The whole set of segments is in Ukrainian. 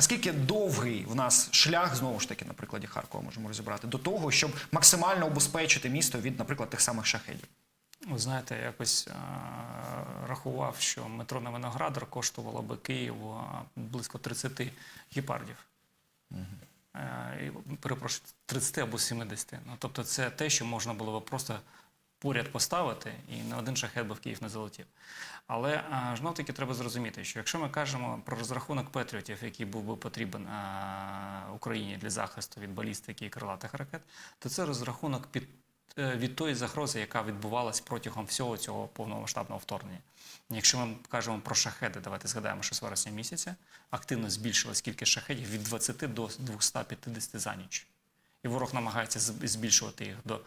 Наскільки довгий в нас шлях, знову ж таки, на прикладі Харкова можемо розібрати, до того, щоб максимально убезпечити місто від, наприклад, тих самих шахедів? Ви знаєте, я якось е, рахував, що метро на Виноградар коштувало би Києву е, близько 30 гепардів. Е, і, Перепрошую, 30 або 70. Ну, тобто це те, що можна було б просто поряд поставити, і не один шахет би в Київ не залетів. Але знов таки треба зрозуміти, що якщо ми кажемо про розрахунок патріотів, який був би потрібен е, Україні для захисту від балістики і крилатих ракет, то це розрахунок під е, від тої загрози, яка відбувалась протягом всього цього повномасштабного вторгнення. Якщо ми кажемо про шахеди, давайте згадаємо, що з вересня місяця активно збільшилась кількість шахедів від 20 до 250 за ніч. І ворог намагається збільшувати їх до, е,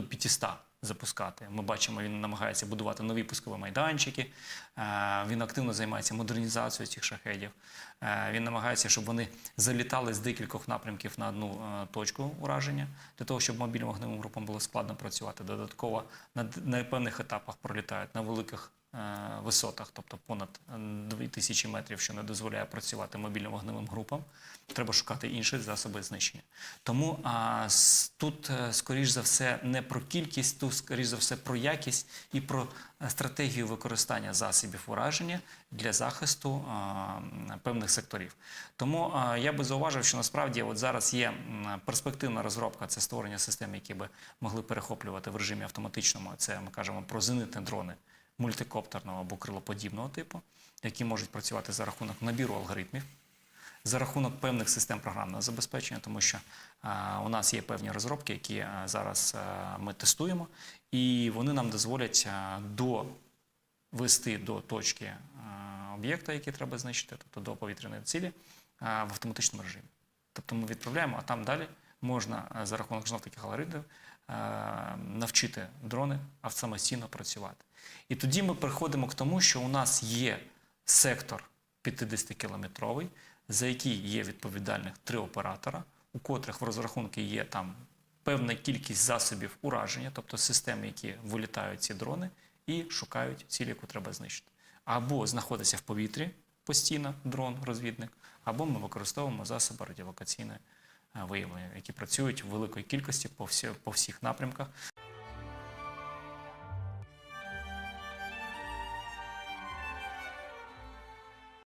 до 500 запускати. Ми бачимо, він намагається будувати нові пускові майданчики. Е, Він активно займається модернізацією цих шахедів. Е, Він намагається, щоб вони залітали з декількох напрямків на одну е, точку ураження, для того, щоб мобільним вогневим групам було складно працювати. Додатково на, певних етапах пролітають на великих висотах, тобто понад 2000 метрів, що не дозволяє працювати мобільним вогневим групам. Треба шукати інші засоби знищення. Тому а, тут, е, скоріш за все, не про кількість, тут, скоріш за все, про якість і про е, стратегію використання засобів ураження для захисту а, певних секторів. Тому а, я би зауважив, що насправді от зараз є перспективна розробка це створення систем, які би могли перехоплювати в режимі автоматичному. Це ми кажемо про зенитні дрони мультикоптерного або крилоподібного типу, які можуть працювати за рахунок набіру алгоритмів за рахунок певних систем програмного забезпечення, тому що а, у нас є певні розробки, які а, зараз а, ми тестуємо, і вони нам дозволять а, довести до точки об'єкта, який треба знищити, тобто до повітряної цілі, а, в автоматичному режимі. Тобто ми відправляємо, а там далі можна за рахунок знов таких алгоритмів навчити дрони а працювати. І тоді ми приходимо к тому, що у нас є сектор 50-кілометровий, за який є відповідальних три оператора, у котрих в розрахунки є там певна кількість засобів ураження, тобто системи, які вилітають ці дрони і шукають цілі, яку треба знищити. Або знаходиться в повітрі постійно дрон, розвідник, або ми використовуємо засоби радіолокаційної е, виявлення, які працюють в великій кількості по, всі, по всіх напрямках.